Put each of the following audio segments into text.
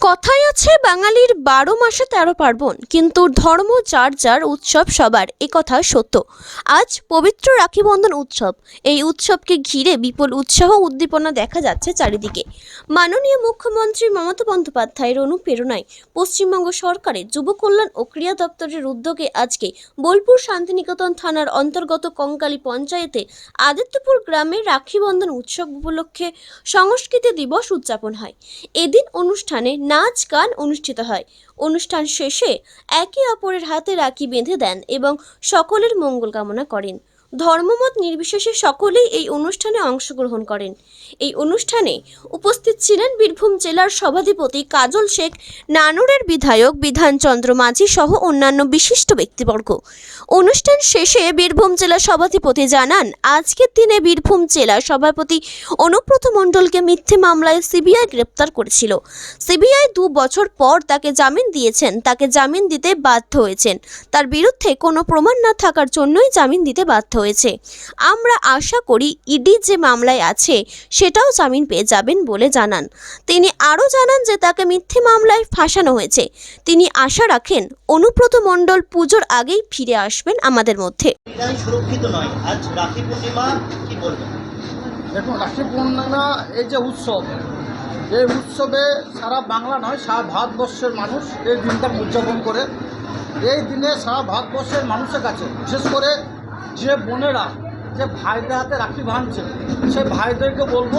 কথায় আছে, বাঙালির বারো মাসে তেরো পার্বণ, কিন্তু ধর্ম, যার যার উৎসব, সবার এ কথা সত্য। আজ পবিত্র রাখি বন্ধন উৎসব, এই উৎসবকে ঘিরে বিপুল উৎসাহ উদ্দীপনা দেখা যাচ্ছে চারিদিকে। মাননীয় মুখ্যমন্ত্রী মমতা বন্দ্যোপাধ্যায়ের অনুপ্রেরণায় পশ্চিমবঙ্গ সরকারের যুব কল্যাণ ও ক্রীড়া দপ্তরের উদ্যোগে আজকে বোলপুর শান্তিনিকেতন থানার অন্তর্গত কঙ্কালী পঞ্চায়েতে আদিত্যপুর গ্রামে রাখি বন্ধন উৎসব উপলক্ষে সংস্কৃতি দিবস উদযাপন হয়। এদিন অনুষ্ঠানে নাচ গান অনুষ্ঠিত হয়। অনুষ্ঠান শেষে একে অপরের হাতে রাখি বেঁধে দেন এবং সকলের মঙ্গল কামনা করেন। ধর্মমত নির্বিশেষে সকলেই এই অনুষ্ঠানে অংশগ্রহণ করেন। এই অনুষ্ঠানে উপস্থিত ছিলেন বীরভূম জেলার সভাধিপতি কাজল শেখ, নানুরের বিধায়ক বিধানচন্দ্র মাঝি সহ অন্যান্য বিশিষ্ট ব্যক্তিবর্গ। অনুষ্ঠান শেষে বীরভূম জেলা সভাধিপতি জানান, আজকের দিনে বীরভূম জেলা সভাপতি অনুব্রত মণ্ডলকে মিথ্যে মামলায় সিবিআই গ্রেপ্তার করেছিল। সিবিআই দু বছর পর তাকে জামিন দিয়েছেন। তাকে জামিন দিতে বাধ্য হয়েছেন। তার বিরুদ্ধে কোনো প্রমাণ না থাকার জন্যই জামিন দিতে বাধ্য হয়েছে। আমরা আশা করি ইডি যে মামলায় আছে সেটাও জামিন পেয়ে যাবেন বলে জানান। তিনি আরও জানান যে তাকে মিথ্যে মামলায় ফাঁসানো হয়েছে। তিনি আশা রাখেন অনুব্রত মণ্ডল পুজোর আগেই ফিরে আসবেন আমাদের মধ্যে। সুরক্ষিত নয়। আজ রাখি পূর্ণিমা কি বলবেন? দেখুন রাখি পূর্ণিমা এই যে উৎসব এই উৎসবে সারা বাংলা নয় সারা ভারতবর্ষের মানুষ এই দিনটা উদযাপন করে। এই দিনে সারা ভারতবর্ষের মানুষের কাছে বিশেষ করে যে বোনেরা, যে ভাইদের হাতে রাখি ভাঙছে, সেই ভাইদেরকে বলব,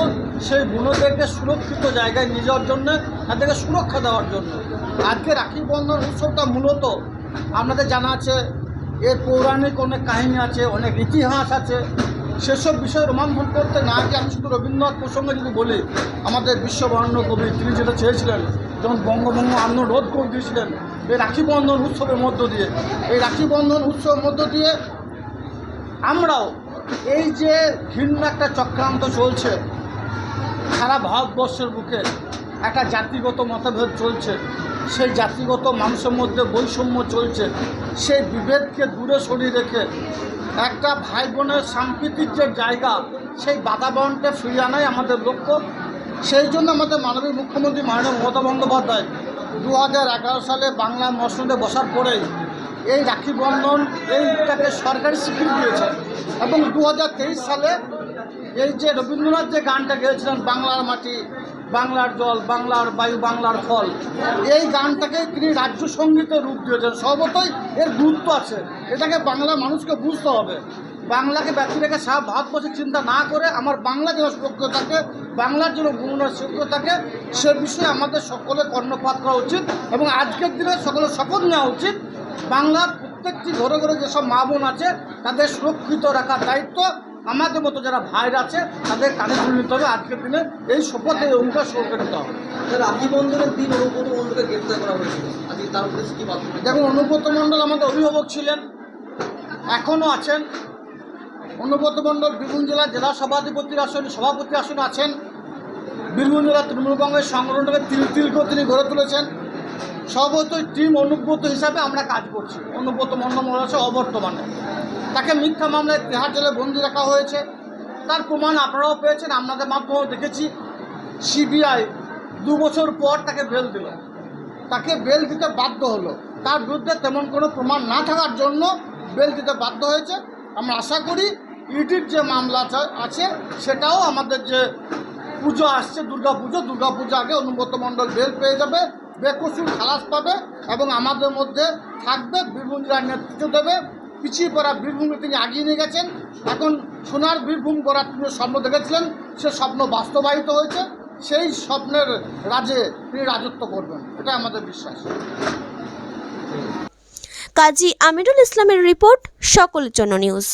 সেই বোনদেরকে সুরক্ষিত জায়গায় নিয়ে যাওয়ার জন্য, তাদেরকে সুরক্ষা দেওয়ার জন্য। আজকে রাখি বন্ধন উৎসবটা মূলত আপনাদের জানা আছে, এর পৌরাণিক অনেক কাহিনী আছে, অনেক ইতিহাস আছে। সেসব বিষয় রোমাঞ্চন করতে না গিয়ে আমি শুধু রবীন্দ্রনাথ প্রসঙ্গে যদি বলি, আমাদের বিশ্ববর্ণ কবি তিনি যেটা চেয়েছিলেন, যেমন বঙ্গভঙ্গ আন্দোলন রোধ করে দিয়েছিলেন, এই রাখি বন্ধন উৎসবের মধ্য দিয়ে। এই রাখি বন্ধন উৎসবের মধ্য দিয়ে আমরাও এই যে ভিন্ন একটা চক্রান্ত চলছে, সারা ভারতবর্ষের বুকে একটা জাতিগত মতভেদ চলছে, সেই জাতিগত মানুষের মধ্যে বৈষম্য চলছে, সেই বিভেদকে দূরে সরিয়ে রেখে একটা ভাই বোনের সাম্প্রতিক যে জায়গা, সেই বাতাবরণটা ফিরিয়ে আনাই আমাদের লক্ষ্য। সেই জন্য আমাদের মাননীয় মুখ্যমন্ত্রী মাননীয় মমতা বন্দ্যোপাধ্যায় দু হাজার এগারো সালে বাংলা মসনদে বসার পরেই এই রাখি বন্ধন এইটাকে সরকারি স্বীকৃতি দিয়েছে। এবং দু হাজার তেইশ সালে এই যে রবীন্দ্রনাথ যে গানটা গেয়েছিলেন, বাংলার মাটি, বাংলার জল, বাংলার বায়ু, বাংলার ফল, এই গানটাকে তিনি রাজ্য সঙ্গীতের রূপ দিয়েছেন। সর্বতই এর গুরুত্ব আছে। এটাকে বাংলা মানুষকে বুঝতে হবে। বাংলাকে ব্যক্তি রেখে সারা ভারতবর্ষের চিন্তা না করে আমার বাংলা যেন সুরক্ষিত থাকে, বাংলার জন্য গুণনা সুরক্ষিত থাকে, সে বিষয়ে আমাদের সকলের কর্ণপাত করা উচিত এবং আজকের দিনে সকলে শপথ নেওয়া উচিত। বাংলার প্রত্যেকটি ঘরে ঘরে যেসব মা বোন আছে তাদের সুরক্ষিত রাখার দায়িত্ব আমাদের মতো যারা ভাইরা আছে তাদের কানে তুলে নিতে হবে। আজকের দিনে এই শপথে এই অঙ্গীকার সুরক্ষিত নিতে হবে। রাখি বন্ধনের দিন অনুব্রত মণ্ডলকে গ্রেপ্তার করা হয়েছিল। আজকে তার দেখুন অনুব্রত মণ্ডল আমাদের অভিভাবক ছিলেন এখনও আছেন। অনুব্রত মণ্ডল বীরভূম জেলার জেলা সভাধিপতির আসনে সভাপতি আসনে আছেন। বীরভূম জেলা তৃণমূল কংগ্রেস সংগঠনকে তিল তিল করে তিনি গড়ে তুলেছেন। সর্বতই টিম অনুব্রত হিসাবে আমরা কাজ করছি। অনুব্রত মণ্ডল আছে অবর্তমানে। তাকে মিথ্যা মামলায় তেহার জেলে বন্দি রাখা হয়েছে। তার প্রমাণ আপনারাও পেয়েছেন, আপনাদের মাধ্যমেও দেখেছি। সিবিআই দু বছর পর তাকে বেল দিল। তাকে বেল দিতে বাধ্য হলো। তার বিরুদ্ধে তেমন কোনো প্রমাণ না থাকার জন্য বেল দিতে বাধ্য হয়েছে। আমরা আশা করি ইডির যে মামলা আছে- সেটাও আমাদের যে পুজো আসছে দুর্গা পুজো দুর্গা পুজো আগে অনুব্রত মণ্ডল বেল পেয়ে যাবে। বেকসুর খালাস পাবে এবং আমাদের মধ্যে থাকবে বীরভূম জেলার নেতৃত্ব দেবে। পিছিয়ে পড়া বীরভূমে তিনি আগিয়ে নিয়ে গেছেন। এখন সোনার বীরভূম গড়ার তিনি স্বপ্ন দেখেছিলেন। সে স্বপ্ন বাস্তবায়িত হয়েছে। সেই স্বপ্নের রাজে তিনি রাজত্ব করবেন। এটা আমাদের বিশ্বাস। কাজী আমিরুল ইসলামের রিপোর্ট সকলের জন্য নিউজ